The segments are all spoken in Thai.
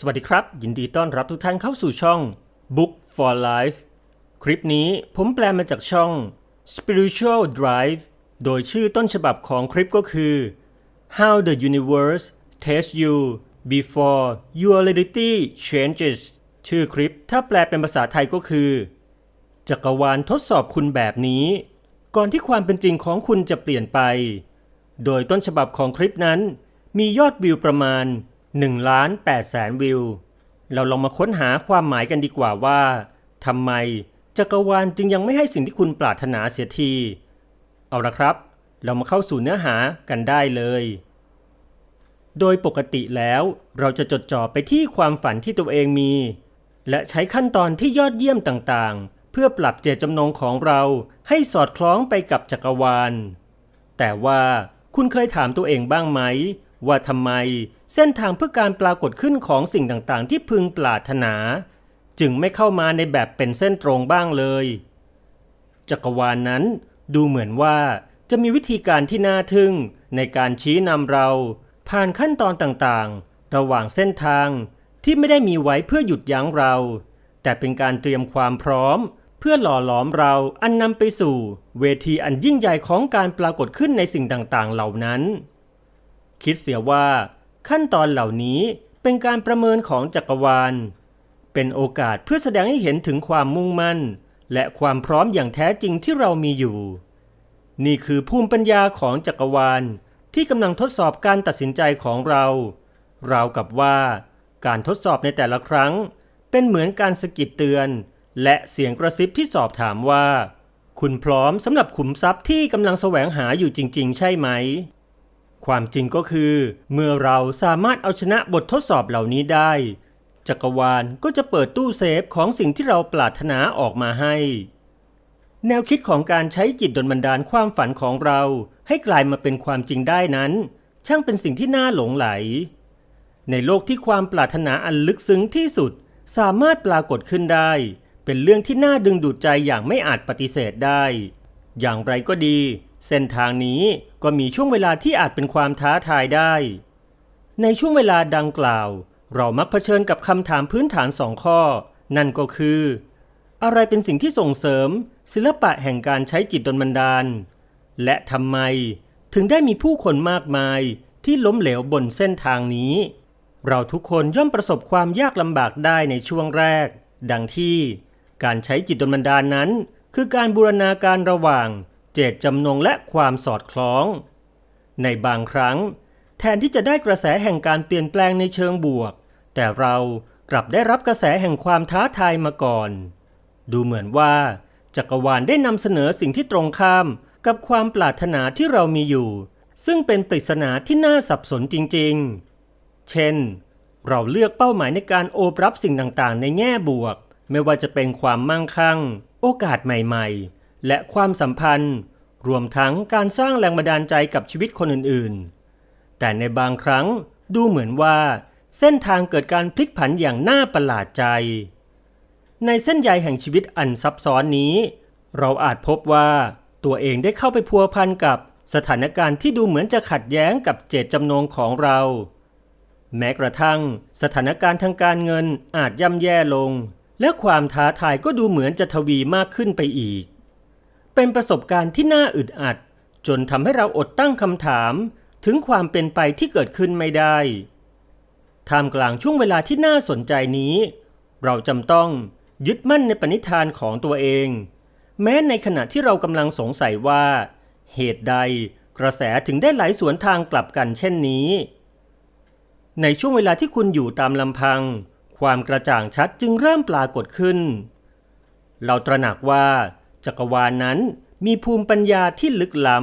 สวัสดีครับ ยินดีต้อนรับทุกท่านเข้าสู่ช่อง Book for Life คลิปนี้ผมแปลมาจากช่อง Spiritual Drive โดยชื่อต้นฉบับของคลิปก็คือ How the Universe Tests You Before Your Reality Changes ชื่อคลิปถ้าแปลเป็นภาษาไทยก็คือ จักรวาลทดสอบคุณแบบนี้ ก่อนที่ความเป็นจริงของคุณจะเปลี่ยนไป โดยต้นฉบับของคลิปนั้น มียอดวิวประมาณ 1ล้าน8แสนวิว เราลองมาค้นหาความหมายกันดีกว่าว่าทำไมจักรวาลจึงยังไม่ให้สิ่งที่คุณปรารถนาเสียที เอาละครับ เรามาเข้าสู่เนื้อหากันได้เลย โดยปกติแล้วเราจะจดจ่อไปที่ความฝันที่ตัวเองมี และใช้ขั้นตอนที่ยอดเยี่ยมต่างๆ เพื่อปรับเจตจำนงของเราให้สอดคล้องไปกับจักรวาล แต่ว่าคุณเคยถามตัวเองบ้างไหม ว่าทำไม เส้นทางเพื่อการปรากฏขึ้นของสิ่งต่างๆ ที่พึงปรารถนา จึงไม่เข้ามาในแบบเป็นเส้นตรงบ้างเลย จักรวาลนนั้นดูเหมือนว่าจะมีวิธีการที่น่าทึ่งในการชี้นำเรา ผ่านขั้นตอนต่างๆ ระหว่างเส้นทางที่ไม่ได้มีไว้เพื่อหยุดยั้งเรา แต่เป็นการเตรียมความพร้อม เพื่อหล่อหลอมเราอันนำไปสู่ เวทีอันยิ่งใหญ่ของการปรากฏขึ้นในสิ่งต่างๆ เหล่านั้น คิดเสียว่า ขั้นตอนเหล่านี้เป็นการประเมินของจักรวาล เป็นโอกาสเพื่อแสดงให้เห็นถึงความมุ่งมั่น และความพร้อมอย่างแท้จริงที่เรามีอยู่ นี่คือภูมิปัญญาของจักรวาลที่กำลังทดสอบการตัดสินใจของเรา ราวกับว่าการทดสอบในแต่ละครั้ง เป็นเหมือนการสกิดเตือน และเสียงกระซิบที่สอบถามว่า คุณพร้อมสำหรับขุมทรัพย์ที่กำลังแสวงหาอยู่จริง ๆ ใช่ไหม ความจริงก็คือ เมื่อเราสามารถเอาชนะบททดสอบเหล่านี้ได้ จักรวาลก็จะเปิดตู้เซฟของสิ่งที่เราปรารถนาออกมาให้ แนวคิดของการใช้จิตดลบันดาลความฝันของเรา ให้กลายมาเป็นความจริงได้นั้น ช่างเป็นสิ่งที่น่าหลงไหล ในโลกที่ความปรารถนาอันลึกซึ้งที่สุดสามารถปรากฏขึ้นได้ เป็นเรื่องที่น่าดึงดูดใจอย่างไม่อาจปฏิเสธได้ อย่างไรก็ดี เส้นทางนี้ก็มีช่วงเวลาที่อาจเป็นความท้าทายได้ ในช่วงเวลาดังกล่าว เรามักเผชิญกับคำถามพื้นฐานสองข้อ นั่นก็คือ อะไรเป็นสิ่งที่ส่งเสริม ศิลปะแห่งการใช้จิตดลบันดาล และทำไมถึงได้มีผู้คนมากมายที่ล้มเหลวบนเส้นทางนี้ เราทุกคนย่อมประสบความยากลำบากได้ในช่วงแรก ดังที่ การใช้จิตดลบันดาลนั้น คือการบูรณาการระหว่าง เจตจำนงและความสอดคล้อง ในบางครั้ง แทนที่จะได้กระแสแห่งการเปลี่ยนแปลงในเชิงบวก แต่เรากลับได้รับกระแสแห่งความท้าทายมาก่อน ดูเหมือนว่า จักรวาลได้นำเสนอสิ่งที่ตรงข้ามกับความปรารถนาที่เรามีอยู่ ซึ่งเป็นปริศนาที่น่าสับสนจริงๆ เช่น เราเลือกเป้าหมายในการโอบรับสิ่งต่างๆ ในแง่บวก ไม่ว่าจะเป็นความมั่งคั่ง โอกาสใหม่ๆ และความสัมพันธ์ รวมทั้งการสร้างแรงบันดาลใจกับชีวิตคนอื่นๆ แต่ในบางครั้งดูเหมือนว่า เส้นทางเกิดการพลิกผันอย่างน่าประหลาดใจ ในเส้นใยแห่งชีวิตอันซับซ้อนนี้ เราอาจพบว่าตัวเองได้เข้าไปพัวพันกับสถานการณ์ที่ดูเหมือนจะขัดแย้งกับเจตจำนงของเรา แม้กระทั่ง สถานการณ์ทางการเงินอาจย่ำแย่ลง และความท้าทายก็ดูเหมือนจะทวีมากขึ้นไปอีก เป็นประสบการณ์ที่น่าอึดอัด จนทำให้เราอดตั้งคำถาม ถึงความเป็นไปที่เกิดขึ้นไม่ได้ท่ามกลางช่วงเวลาที่น่าสนใจนี้ เราจำต้องยึดมั่นในปณิธานของตัวเอง แม้ในขณะที่เรากำลังสงสัยว่า เหตุใดกระแสถึงได้ไหลสวนทางกลับกันเช่นนี้ ในช่วงเวลาที่คุณอยู่ตามลำพัง ความกระจ่างชัดจึงเริ่มปรากฏขึ้น เราตระหนักว่า จักรวาลนั้นมีภูมิปัญญาที่ลึกล้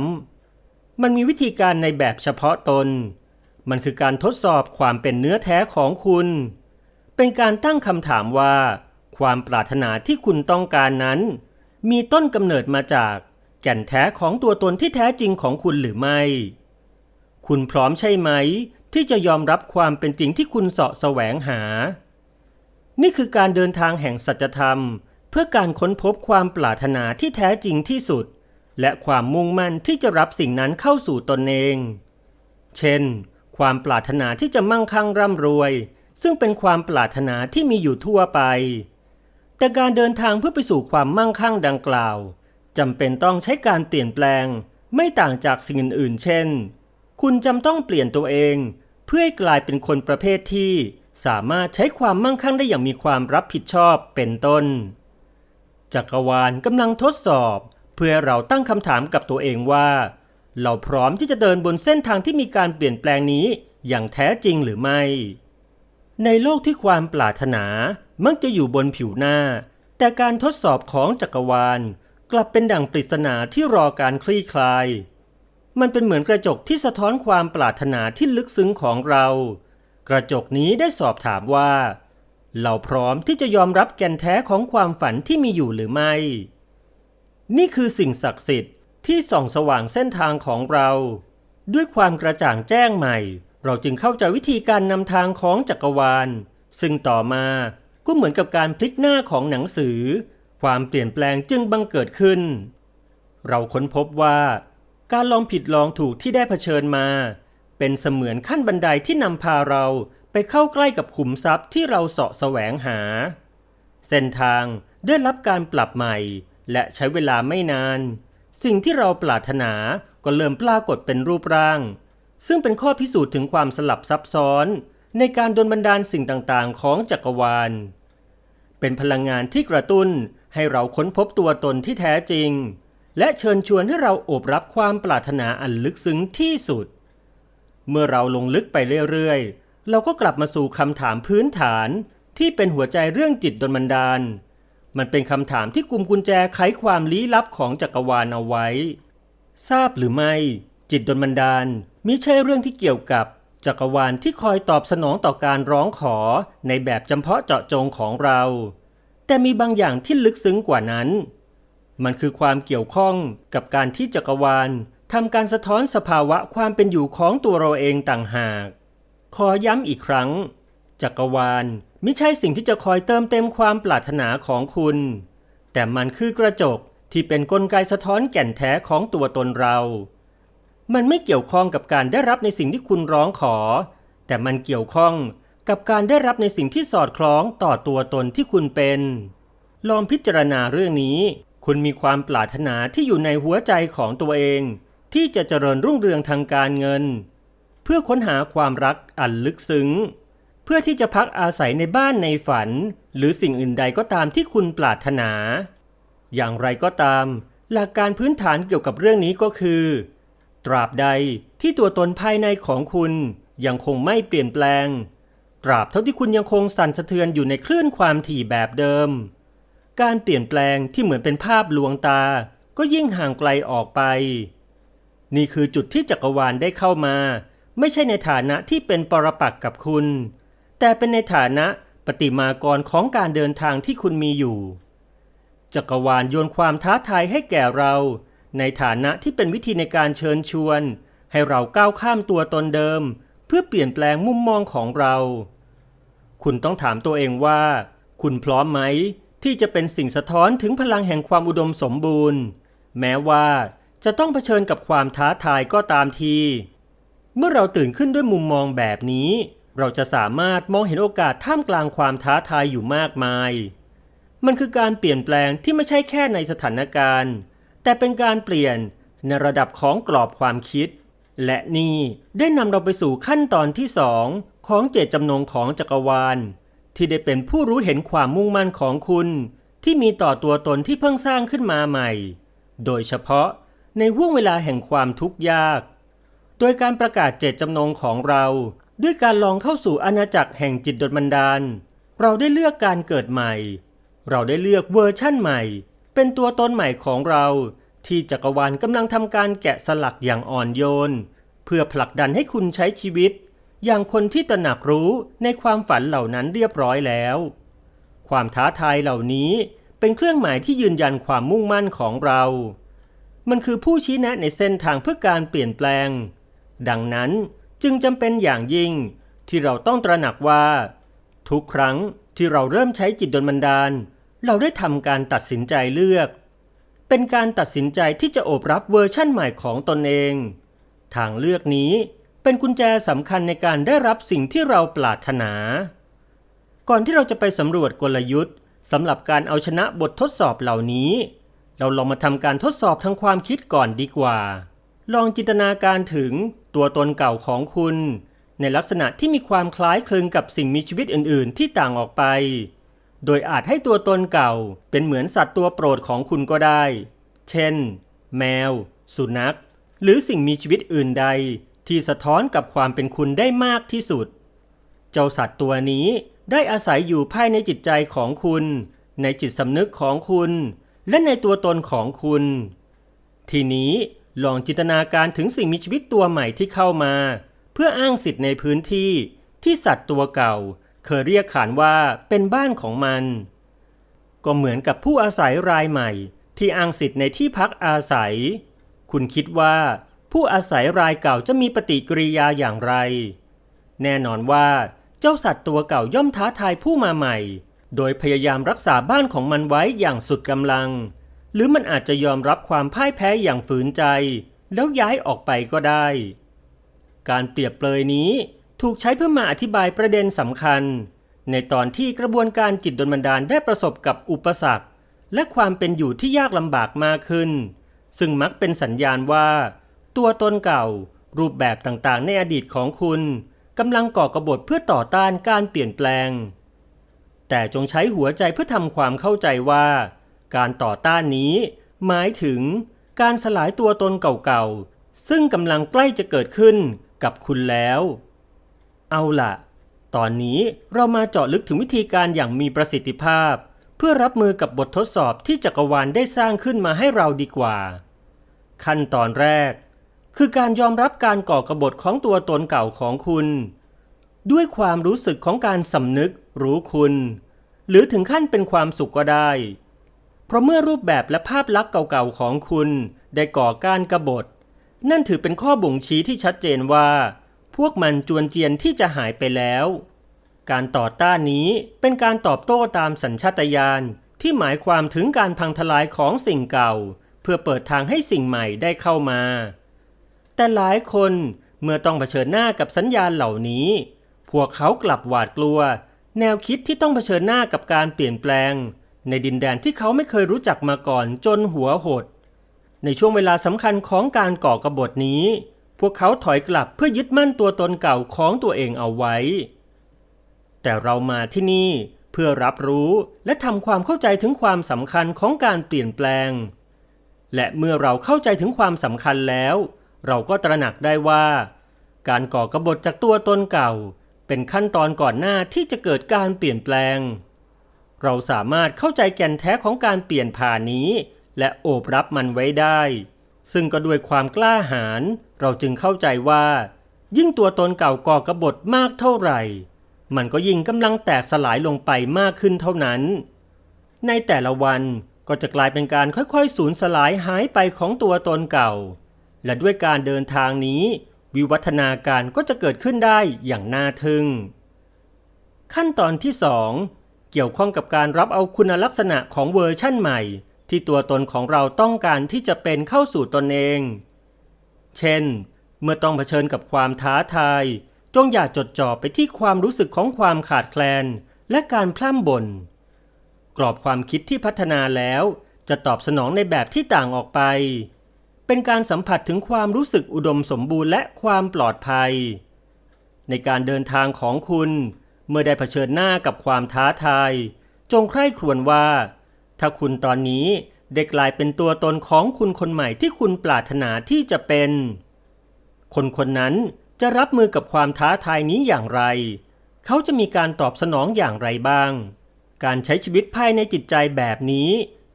ำ มันมีวิธีการในแบบเฉพาะตน มันคือการทดสอบความเป็นเนื้อแท้ของคุณ เป็นการตั้งคำถามว่า ความปรารถนาที่คุณต้องการนั้น มีต้นกำเนิดมาจากแก่นแท้ของตัวตนที่แท้จริงของคุณหรือไม่ คุณพร้อมใช่ไหม ที่จะยอมรับความเป็นจริงที่คุณเสาะแสวงหา นี่คือการเดินทางแห่งสัจธรรม เพื่อการค้นพบความปรารถนาที่แท้จริงที่สุด และความมุ่งมั่นที่จะรับสิ่งนั้นเข้าสู่ตนเอง เช่น ความปรารถนาที่จะมั่งคั่งร่ำรวย ซึ่งเป็นความปรารถนาที่มีอยู่ทั่วไป แต่การเดินทางเพื่อไปสู่ความมั่งคั่งดังกล่าวจำเป็นต้องใช้การเปลี่ยนแปลง ไม่ต่างจากสิ่งอื่นๆ เช่น คุณจำต้องเปลี่ยนตัวเอง เพื่อให้กลายเป็นคนประเภทที่สามารถใช้ความมั่งคั่งได้อย่างมีความรับผิดชอบเป็นต้น จักรวาลกำลังทดสอบ เพื่อเราตั้งคำถามกับตัวเองว่า เราพร้อมที่จะเดินบนเส้นทางที่มีการเปลี่ยนแปลงนี้อย่างแท้จริงหรือไม่ ในโลกที่ความปรารถนามักจะอยู่บนผิวหน้า แต่การทดสอบของจักรวาล กลับเป็นดั่งปริศนาที่รอการคลี่คลาย มันเป็นเหมือนกระจกที่สะท้อนความปรารถนาที่ลึกซึ้งของเรา กระจกนี้ได้สอบถามว่า เราพร้อมที่จะยอมรับแก่นแท้ของความฝันที่มีอยู่หรือไม่ นี่คือสิ่งศักดิ์สิทธิ์ที่ส่องสว่างเส้นทางของเรา ด้วยความกระจ่างแจ้งใหม่ เราจึงเข้าใจวิธีการนำทางของจักรวาล ซึ่งต่อมาก็เหมือนกับการพลิกหน้าของหนังสือ ความเปลี่ยนแปลงจึงบังเกิดขึ้น เราค้นพบว่า การลองผิดลองถูกที่ได้เผชิญมา เป็นเสมือนขั้นบันไดที่นำพาเรา ไปเข้าใกล้กับขุมทรัพย์ที่เราเสาะแสวงหา เส้นทางได้รับการปรับใหม่ และใช้เวลาไม่นาน สิ่งที่เราปรารถนาก็เริ่มปรากฏเป็นรูปร่าง ซึ่งเป็นข้อพิสูจน์ถึงความสลับซับซ้อน ในการดลบันดาลสิ่งต่างๆ ของจักรวาล เป็นพลังงานที่กระตุ้นให้เราค้นพบตัวตนที่แท้จริง และเชิญชวนให้เราโอบรับความปรารถนาอันลึกซึ้งที่สุด เมื่อเราลงลึกไปเรื่อยๆ เราก็กลับมาสู่คำถามพื้นฐานที่เป็นหัวใจเรื่องจิตดลบันดาล มันเป็นคำถามที่กลุ่มกุญแจไขความลี้ลับของจักรวาลเอาไว้ ทราบหรือไม่ จิตดลบันดาลมิใช่เรื่องที่เกี่ยวกับจักรวาลที่คอยตอบสนองต่อการร้องขอในแบบจำเพาะเจาะจงของเรา แต่มีบางอย่างที่ลึกซึ้งกว่านั้น มันคือความเกี่ยวข้องกับการที่จักรวาลทำการสะท้อนสภาวะความเป็นอยู่ของตัวเราเองต่างหาก ขอย้ำอีกครั้ง จักรวาลไม่ใช่สิ่งที่จะคอยเติมเต็มความปรารถนาของคุณ แต่มันคือกระจกที่เป็นนกลไกสะท้อนแก่นแท้ของตัวตนเรา มันไม่เกี่ยวข้องกับการได้รับในสิ่งที่คุณร้องขอ แต่มันเกี่ยวข้องกับการได้รับในสิ่งที่สอดคล้องต่อตัวตนที่คุณเป็น ลองพิจารณาเรื่องนี้ คุณมีความปรารถนาที่อยู่ในหัวใจของตัวเอง ที่จะเจริญรุ่งเรืองทางการเงิน เพื่อค้นหาความรักอันลึกซึ้ง เพื่อที่จะพักอาศัยในบ้านในฝัน หรือสิ่งอื่นใดก็ตามที่คุณปรารถนา อย่างไรก็ตาม หลักการพื้นฐานเกี่ยวกับเรื่องนี้ก็คือ ตราบใดที่ตัวตนภายในของคุณยังคงไม่เปลี่ยนแปลง ตราบเท่าที่คุณยังคงสั่นสะเทือนอยู่ในคลื่นความถี่แบบเดิม การเปลี่ยนแปลงที่เหมือนเป็นภาพลวงตา ก็ยิ่งห่างไกลออกไป นี่คือจุดที่จักรวาลได้เข้ามา ไม่ใช่ในฐานะที่เป็นปรปักษ์กับคุณ แต่เป็นในฐานะปฏิมากรของการเดินทางที่คุณมีอยู่ จักรวาลโยนความท้าทายให้แก่เรา ในฐานะที่เป็นวิธีในการเชิญชวน ให้เราก้าวข้ามตัวตนเดิม เพื่อเปลี่ยนแปลงมุมมองของเรา คุณต้องถามตัวเองว่า คุณพร้อมไหม ที่จะเป็นสิ่งสะท้อนถึงพลังแห่งความอุดมสมบูรณ์ แม้ว่าจะต้องเผชิญกับความท้าทายก็ตามที เมื่อเราตื่นขึ้นด้วยมุมมองแบบนี้ เราจะสามารถมองเห็นโอกาสท่ามกลางความท้าทายอยู่มากมาย มันคือการเปลี่ยนแปลงที่ไม่ใช่แค่ในสถานการณ์ แต่เป็นการเปลี่ยนในระดับของกรอบความคิด และนี่ได้นำเราไปสู่ขั้นตอนที่สองของเจตจำนงของจักรวาล ที่ได้เป็นผู้รู้เห็นความมุ่งมั่นของคุณ ที่มีต่อตัวตนที่เพิ่งสร้างขึ้นมาใหม่ โดยเฉพาะในห่วงเวลาแห่งความทุกข์ยาก โดยการประกาศเจตจำนงของเรา ด้วยการลองเข้าสู่อาณาจักรแห่งจิตดลบันดาล เราได้เลือกการเกิดใหม่ เราได้เลือกเวอร์ชั่นใหม่ เป็นตัวตนใหม่ของเรา ที่จักรวาลกำลังทำการแกะสลักอย่างอ่อนโยน เพื่อผลักดันให้คุณใช้ชีวิต อย่างคนที่ตระหนักรู้ในความฝันเหล่านั้นเรียบร้อยแล้ว ความท้าทายเหล่านี้เป็นเครื่องหมายที่ยืนยันความมุ่งมั่นของเรามันคือผู้ชี้แนะในเส้นทางเพื่อการเปลี่ยนแปลง ดังนั้นจึงจำเป็นอย่างยิ่งที่เราต้องตระหนักว่า ทุกครั้งที่เราเริ่มใช้จิตดลบันดาล เราได้ทำการตัดสินใจเลือก เป็นการตัดสินใจที่จะโอบรับเวอร์ชั่นใหม่ของตนเอง ทางเลือกนี้เป็นกุญแจสำคัญในการได้รับสิ่งที่เราปรารถนา ก่อนที่เราจะไปสำรวจกลยุทธ์สำหรับการเอาชนะบททดสอบเหล่านี้ เราลองมาทำการทดสอบทางความคิดก่อนดีกว่า ลองจินตนาการถึง ตัวตนเก่าของคุณ ในลักษณะที่มีความคล้ายคลึงกับสิ่งมีชีวิตอื่น ๆ ที่ต่างออกไป โดยอาจให้ตัวตนเก่าเป็นเหมือนสัตว์ตัวโปรดของคุณก็ได้ เช่น แมว สุนัข หรือสิ่งมีชีวิตอื่นใด ที่สะท้อนกับความเป็นคุณได้มากที่สุด เจ้าสัตว์ตัวนี้ได้อาศัยอยู่ภายในจิตใจของคุณ ในจิตสำนึกของคุณ และในตัวตนของคุณ ทีนี้ ลองจินตนาการถึงสิ่งมีชีวิตตัวใหม่ที่เข้ามา เพื่ออ้างสิทธิ์ในพื้นที่ที่สัตว์ตัวเก่า เคยเรียกขานว่าเป็นบ้านของมัน ก็เหมือนกับผู้อาศัยรายใหม่ ที่อ้างสิทธิ์ในที่พักอาศัย คุณคิดว่าผู้อาศัยรายเก่าจะมีปฏิกิริยาอย่างไร แน่นอนว่าเจ้าสัตว์ตัวเก่าย่อมท้าทายผู้มาใหม่ โดยพยายามรักษาบ้านของมันไว้อย่างสุดกำลัง หรือมันอาจจะยอมรับความพ่ายแพ้อย่างฝืนใจ แล้วย้ายออกไปก็ได้ การเปรียบเปรยนี้ถูกใช้เพื่อมาอธิบายประเด็นสำคัญ ในตอนที่กระบวนการจิตดลบันดาลได้ประสบกับอุปสรรค และความเป็นอยู่ที่ยากลำบากมากขึ้น ซึ่งมักเป็นสัญญาณว่า ตัวตนเก่า รูปแบบต่างๆ ในอดีตของคุณกำลังก่อกระบฏเพื่อต่อต้านการเปลี่ยนแปลง แต่จงใช้หัวใจเพื่อทำความเข้าใจว่า การต่อต้านนี้ หมายถึงการสลายตัวตนเก่าๆ ซึ่งกำลังใกล้จะเกิดขึ้นกับคุณแล้ว เอาล่ะ ตอนนี้เรามาเจาะลึกถึงวิธีการอย่างมีประสิทธิภาพ เพื่อรับมือกับบททดสอบที่จักรวาลได้สร้างขึ้นมาให้เราดีกว่า ขั้นตอนแรก คือการยอมรับการก่อกระบฏของตัวตนเก่าของคุณ ด้วยความรู้สึกของการสำนึกรู้คุณ หรือถึงขั้นเป็นความสุขก็ได้ ราะเมื่อรูปแบบและภาพลักษณ์เก่าๆของคุณได้ก่อการกบฏ นั่นถือเป็นข้อบ่งชี้ที่ชัดเจนว่า พวกมันจวนเจียนที่จะหายไปแล้ว การต่อต้านนี้เป็นการตอบโต้ตามสัญชาตญาณที่หมายความถึงการพังทลายของสิ่งเก่า เพื่อเปิดทางให้สิ่งใหม่ได้เข้ามา แต่หลายคนเมื่อต้องเผชิญหน้ากับสัญญาณเหล่านี้ พวกเขากลับหวาดกลัว แนวคิดที่ต้องเผชิญหน้ากับการเปลี่ยนแปลง ในดินแดนที่เขาไม่เคยรู้จักมาก่อนจนหัวหด ในช่วงเวลาสำคัญของการก่อกบฏนี้ พวกเขาถอยกลับเพื่อยึดมั่นตัวตนเก่าของตัวเองเอาไว้ แต่เรามาที่นี่เพื่อรับรู้และทำความเข้าใจถึงความสำคัญของการเปลี่ยนแปลง และเมื่อเราเข้าใจถึงความสำคัญแล้ว เราก็ตระหนักได้ว่า การก่อกบฏจากตัวตนเก่า เป็นขั้นตอนก่อนหน้าที่จะเกิดการเปลี่ยนแปลง เราสามารถเข้าใจแก่นแท้ของการเปลี่ยนผ่านนี้ และโอบรับมันไว้ได้ ซึ่งก็ด้วยความกล้าหาญเราจึงเข้าใจว่า ยิ่งตัวตนเก่าก่อกระบฏมากเท่าไหร่ มันก็ยิ่งกำลังแตกสลายลงไปมากขึ้นเท่านั้น ในแต่ละวันก็จะกลายเป็นการค่อยๆ สูญสลายหายไปของตัวตนเก่า และด้วยการเดินทางนี้ วิวัฒนาการก็จะเกิดขึ้นได้อย่างน่าทึ่ง ขั้นตอนที่2 เกี่ยวข้องกับการรับเอาคุณลักษณะของเวอร์ชั่นใหม่ ที่ตัวตนของเราต้องการที่จะเป็นเข้าสู่ตนเอง เช่น เมื่อต้องเผชิญกับความท้าทาย จงอย่าจดจ่อไปที่ความรู้สึกของความขาดแคลน และการพล่ำบ่นกรอบความคิดที่พัฒนาแล้ว จะตอบสนองในแบบที่ต่างออกไป เป็นการสัมผัสถึงความรู้สึกอุดมสมบูรณ์และความปลอดภัย ในการเดินทางของคุณ เมื่อได้เผชิญหน้ากับความท้าทาย จงใคร่ครวญว่า ถ้าคุณตอนนี้ได้กลายเป็นตัวตนของคุณคนใหม่ที่คุณปรารถนาที่จะเป็น คนคนนั้นจะรับมือกับความท้าทายนี้อย่างไร เขาจะมีการตอบสนองอย่างไรบ้าง การใช้ชีวิตภายในจิตใจแบบนี้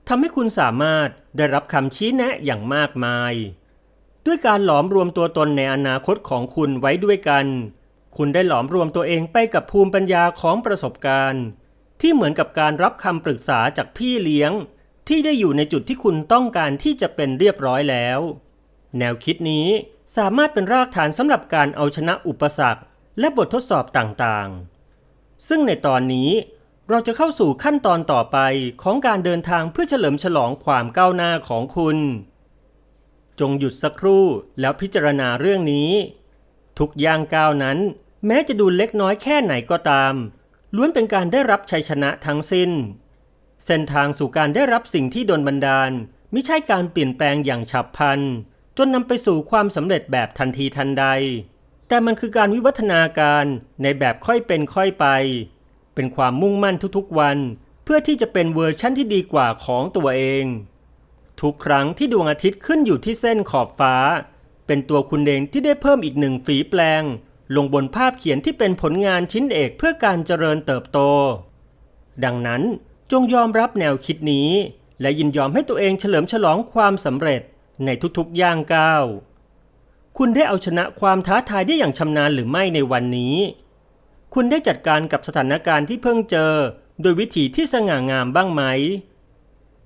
ทำให้คุณสามารถได้รับคำชี้แนะอย่างมากมาย ด้วยการหลอมรวมตัวตนในอนาคตของคุณไว้ด้วยกัน คุณได้หลอมรวมตัวเองไปกับภูมิปัญญาของประสบการณ์ ที่เหมือนกับการรับคำปรึกษาจากพี่เลี้ยง ที่ได้อยู่ในจุดที่คุณต้องการที่จะเป็นเรียบร้อยแล้ว แนวคิดนี้สามารถเป็นรากฐานสำหรับการเอาชนะอุปสรรค และบททดสอบต่างๆ ซึ่งในตอนนี้เราจะเข้าสู่ขั้นตอนต่อไปของการเดินทางเพื่อเฉลิมฉลองความก้าวหน้าของคุณ จงหยุดสักครู่แล้วพิจารณาเรื่องนี้ ทุกย่างก้าวนั้น แม้จะดูเล็กน้อยแค่ไหนก็ตาม ล้วนเป็นการได้รับชัยชนะทั้งสิ้น เส้นทางสู่การได้รับสิ่งที่ดลบันดาลไม่ใช่การเปลี่ยนแปลงอย่างฉับพลัน จนนำไปสู่ความสำเร็จแบบทันทีทันใด แต่มันคือการวิวัฒนาการในแบบค่อยเป็นค่อยไป เป็นความมุ่งมั่นทุกๆวัน เพื่อที่จะเป็นเวอร์ชั่นที่ดีกว่าของตัวเอง ทุกครั้งที่ดวงอาทิตย์ขึ้นอยู่ที่เส้นขอบฟ้า เป็นตัวคุณเองที่ได้เพิ่มอีกหนึ่งฝีแปลง ลงบนภาพเขียนที่เป็นผลงานชิ้นเอกเพื่อการเจริญเติบโต ดังนั้นจงยอมรับแนวคิดนี้ และยินยอมให้ตัวเองเฉลิมฉลองความสำเร็จในทุกๆย่างก้าวคุณได้เอาชนะความท้าทายได้อย่างชำนาญหรือไม่ในวันนี้ คุณได้จัดการกับสถานการณ์ที่เพิ่งเจอ โดยวิธีที่สง่างามบ้างไหม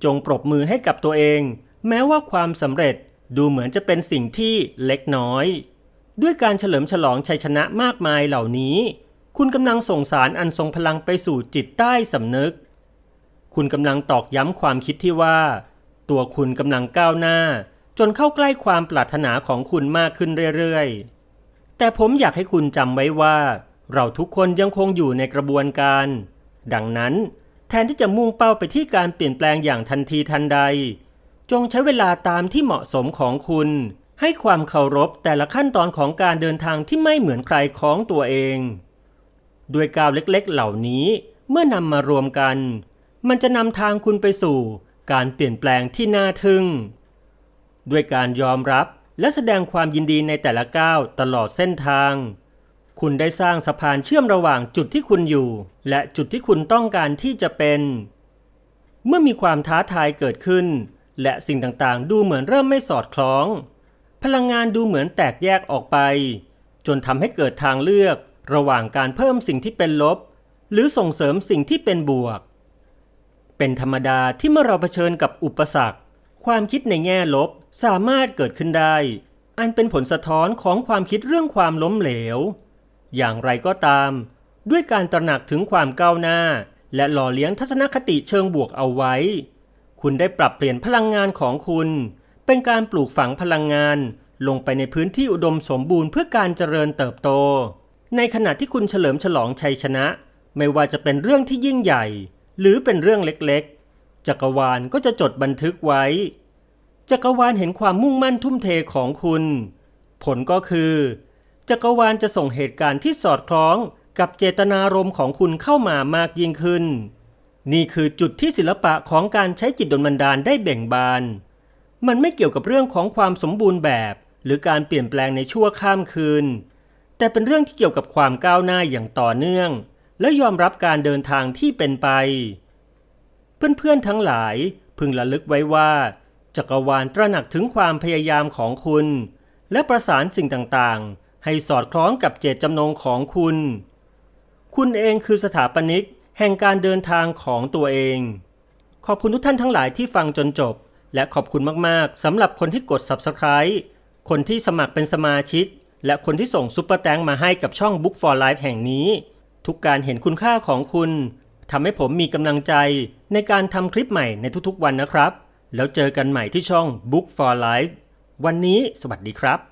จงปรบมือให้กับตัวเอง แม้ว่าความสำเร็จ ดูเหมือนจะเป็นสิ่งที่เล็กน้อย ด้วยการเฉลิมฉลองชัยชนะมากมายเหล่านี้ คุณกำลังส่งสารอันทรงพลังไปสู่จิตใต้สำนึก คุณกำลังตอกย้ำความคิดที่ว่า ตัวคุณกำลังก้าวหน้า จนเข้าใกล้ความปรารถนาของคุณมากขึ้นเรื่อยๆ แต่ผมอยากให้คุณจำไว้ว่า เราทุกคนยังคงอยู่ในกระบวนการ ดังนั้น แทนที่จะมุ่งเป้าไปที่การเปลี่ยนแปลงอย่างทันทีทันใด จงใช้เวลาตามที่เหมาะสมของคุณ ให้ความเคารพแต่ละขั้นตอนของการเดินทางที่ไม่เหมือนใครของตัวเอง ด้วยก้าวเล็กๆเหล่านี้เมื่อนำมารวมกัน มันจะนำทางคุณไปสู่ การเปลี่ยนแปลงที่น่าทึ่ง ด้วยการยอมรับและแสดงความยินดีในแต่ละก้าวตลอดเส้นทาง คุณได้สร้างสะพานเชื่อมระหว่างจุดที่คุณอยู่ และจุดที่คุณต้องการที่จะเป็น เมื่อมีความท้าทายเกิดขึ้น และสิ่งต่างๆ ดูเหมือนเริ่มไม่สอดคล้อง พลังงานดูเหมือนแตกแยกออกไป จนทำให้เกิดทางเลือกระหว่างการเพิ่มสิ่งที่เป็นลบ หรือส่งเสริมสิ่งที่เป็นบวก เป็นธรรมดาที่เมื่อเราเผชิญกับอุปสรรค ความคิดในแง่ลบสามารถเกิดขึ้นได้ อันเป็นผลสะท้อนของความคิดเรื่องความล้มเหลว อย่างไรก็ตาม ด้วยการตระหนักถึงความก้าวหน้า และหล่อเลี้ยงทัศนคติเชิงบวกเอาไว้ คุณได้ปรับเปลี่ยนพลังงานของคุณ เป็นการปลูกฝังพลังงาน ลงไปในพื้นที่อุดมสมบูรณ์เพื่อการเจริญเติบโต ในขณะที่คุณเฉลิมฉลองชัยชนะ ไม่ว่าจะเป็นเรื่องที่ยิ่งใหญ่ หรือเป็นเรื่องเล็กๆ จักรวาลก็จะจดบันทึกไว้ จักรวาลเห็นความมุ่งมั่นทุ่มเทของคุณ ผลก็คือ จักรวาลจะส่งเหตุการณ์ที่สอดคล้องกับเจตนารมณ์ของคุณเข้ามามากยิ่งขึ้น นี่คือจุดที่ศิลปะของการใช้จิตดลบันดาลได้เบ่งบาน มันไม่เกี่ยวกับเรื่องของความสมบูรณ์แบบ หรือการเปลี่ยนแปลงในชั่วข้ามคืน แต่เป็นเรื่องที่เกี่ยวกับความก้าวหน้าอย่างต่อเนื่อง และยอมรับการเดินทางที่เป็นไป เพื่อนๆทั้งหลายพึงระลึกไว้ว่า จักรวาลตระหนักถึงความพยายามของคุณ และประสานสิ่งต่างๆ ให้สอดคล้องกับเจตจำนงของคุณ คุณเองคือสถาปนิก แห่งการเดินทางของตัวเอง ขอบคุณทุกท่านทั้งหลายที่ฟังจนจบ และขอบคุณมากๆสำหรับคนที่กด Subscribe คนที่สมัครเป็นสมาชิก และคนที่ส่งซุปเปอร์แตงมาให้กับช่อง Book for Life แห่งนี้ ทุกการเห็นคุณค่าของคุณทำให้ผมมีกำลังใจในการทำคลิปใหม่ในทุกๆวันนะครับ แล้วเจอกันใหม่ที่ช่อง Book for Life วันนี้สวัสดีครับ